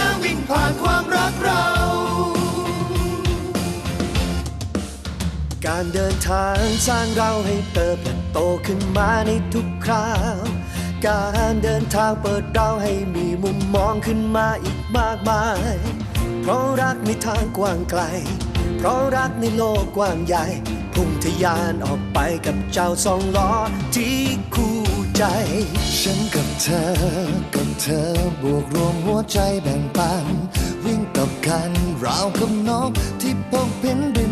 ม การเดินทางสร้างเราให้เติบโตขึ้นมาในทุกคราว การเดินทางเปิดเราให้มีมุมมองขึ้นมาอีกมากมาย เพราะรักในทางกว้างไกล เพราะรักในโลกกว้างใหญ่ พุ่งทะยานออกไปกับเจ้าสองล้อที่คู่ใจ ฉันกับเธอ กับเธอบวกรวมหัวใจแบ่งปัน วิ่งกับกันราวกับนกที่พกบินบิน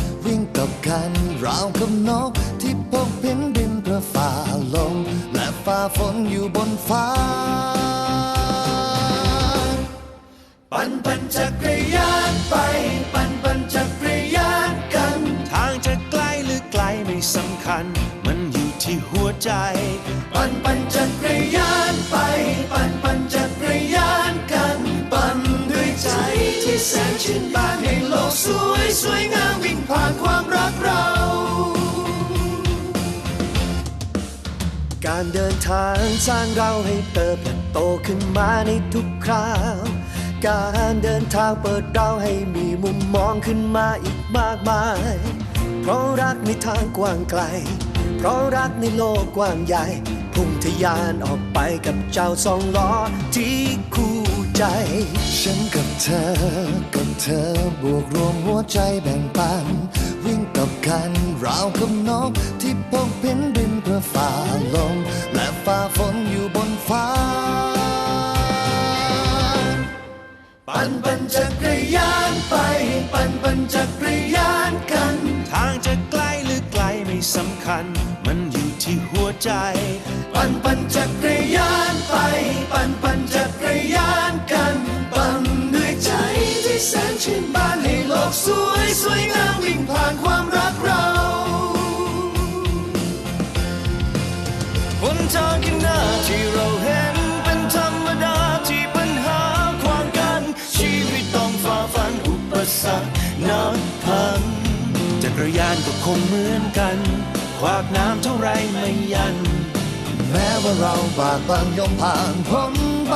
ิ่ง กับกันราวกับนกที่พกบินบินเพื่อฝ่าลมและฝ่าฝนอยู่บนฟ้า ปั่นปั่นจักรยานไป ปั่นปั่นจักรยานกัน ทางจะไกลหรือไกลไม่สำคัญ มันอยู่ที่หัวใจ ปั่นปั่นจักรยาน การเดินทางสร้างเราให้เติบโตขึ้นมาในทุกคราว การเดินทางเปิดเราให้มีมุมมองขึ้นมาอีกมากมาย เพราะรักในทางกว้างไกล เพราะรักในโลกกว้างใหญ่ พุ่งทะยานออกไปกับเจ้าสองล้อที่คู่ใจ ฉันกับเธอ กับเธอบวกรวมหัวใจแบ่งปัน วิ่งกับกันราวกับนกที่พกบินบิน อฝ่าลมและฝ่าฝนอยู่บนฟ้า ปั่นปั่นจักรยานไป ปั่นปั่นจักรยานกัน ทางจะไกลหรือไกลไม่สำคัญ มันอยู่ที่หัวใจ ปั่นปั่นจักรยานไปปั่น ทางข้างหน้าที่เราเห็นเป็นธรรมดาที่ปัญหาความกัน ชีวิตต้องฝ่าฟันอุปสรรคนับพันจักรยานก็คงเหมือนกัน ควากน้ำเท่าไรไม่ยัน แม้ว่าเราบากบั่นย่อมผ่านพ้นไป